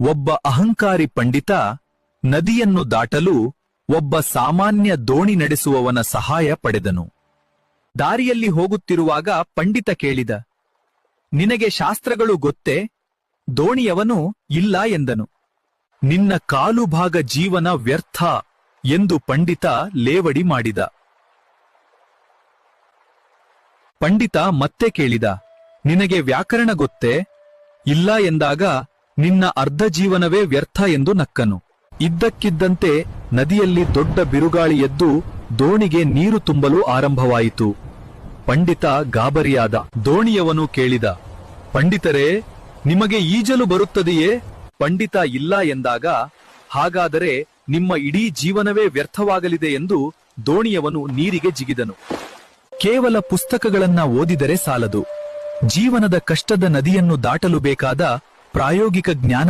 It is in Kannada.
ಒಬ್ಬ ಅಹಂಕಾರಿ ಪಂಡಿತ ನದಿಯನ್ನು ದಾಟಲು ಒಬ್ಬ ಸಾಮಾನ್ಯ ದೋಣಿ ನಡೆಸುವವನ ಸಹಾಯ ಪಡೆದನು. ದಾರಿಯಲ್ಲಿ ಹೋಗುತ್ತಿರುವಾಗ ಪಂಡಿತ ಕೇಳಿದ, ನಿನಗೆ ಶಾಸ್ತ್ರಗಳು ಗೊತ್ತೇ? ದೋಣಿಯವನು ಇಲ್ಲ ಎಂದನು. ನಿನ್ನ ಕಾಲು ಭಾಗ ಜೀವನ ವ್ಯರ್ಥ ಎಂದು ಪಂಡಿತ ಲೇವಡಿ ಮಾಡಿದ. ಪಂಡಿತ ಮತ್ತೆ ಕೇಳಿದ, ನಿನಗೆ ವ್ಯಾಕರಣ ಗೊತ್ತೇ? ಇಲ್ಲ ಎಂದಾಗ ನಿನ್ನ ಅರ್ಧ ಜೀವನವೇ ವ್ಯರ್ಥ ಎಂದು ನಕ್ಕನು. ಇದ್ದಕ್ಕಿದ್ದಂತೆ ನದಿಯಲ್ಲಿ ದೊಡ್ಡ ಬಿರುಗಾಳಿ ಎದ್ದು ದೋಣಿಗೆ ನೀರು ತುಂಬಲು ಆರಂಭವಾಯಿತು. ಪಂಡಿತ ಗಾಬರಿಯಾದ ದೋಣಿಯವನು ಕೇಳಿದ, ಪಂಡಿತರೇ, ನಿಮಗೆ ಈಜಲು ಬರುತ್ತದೆಯೇ? ಪಂಡಿತ, ಇಲ್ಲ ಎಂದಾಗ, ಹಾಗಾದರೆ ನಿಮ್ಮ ಇಡೀ ಜೀವನವೇ ವ್ಯರ್ಥವಾಗಲಿದೆ ಎಂದು ದೋಣಿಯವನು ನೀರಿಗೆ ಜಿಗಿದನು. ಕೇವಲ ಪುಸ್ತಕಗಳನ್ನ ಓದಿದರೆ ಸಾಲದು. ಜೀವನದ ಕಷ್ಟದ ನದಿಯನ್ನು ದಾಟಲು ಬೇಕಾದ ಪ್ರಾಯೋಗಿಕ ಜ್ಞಾನ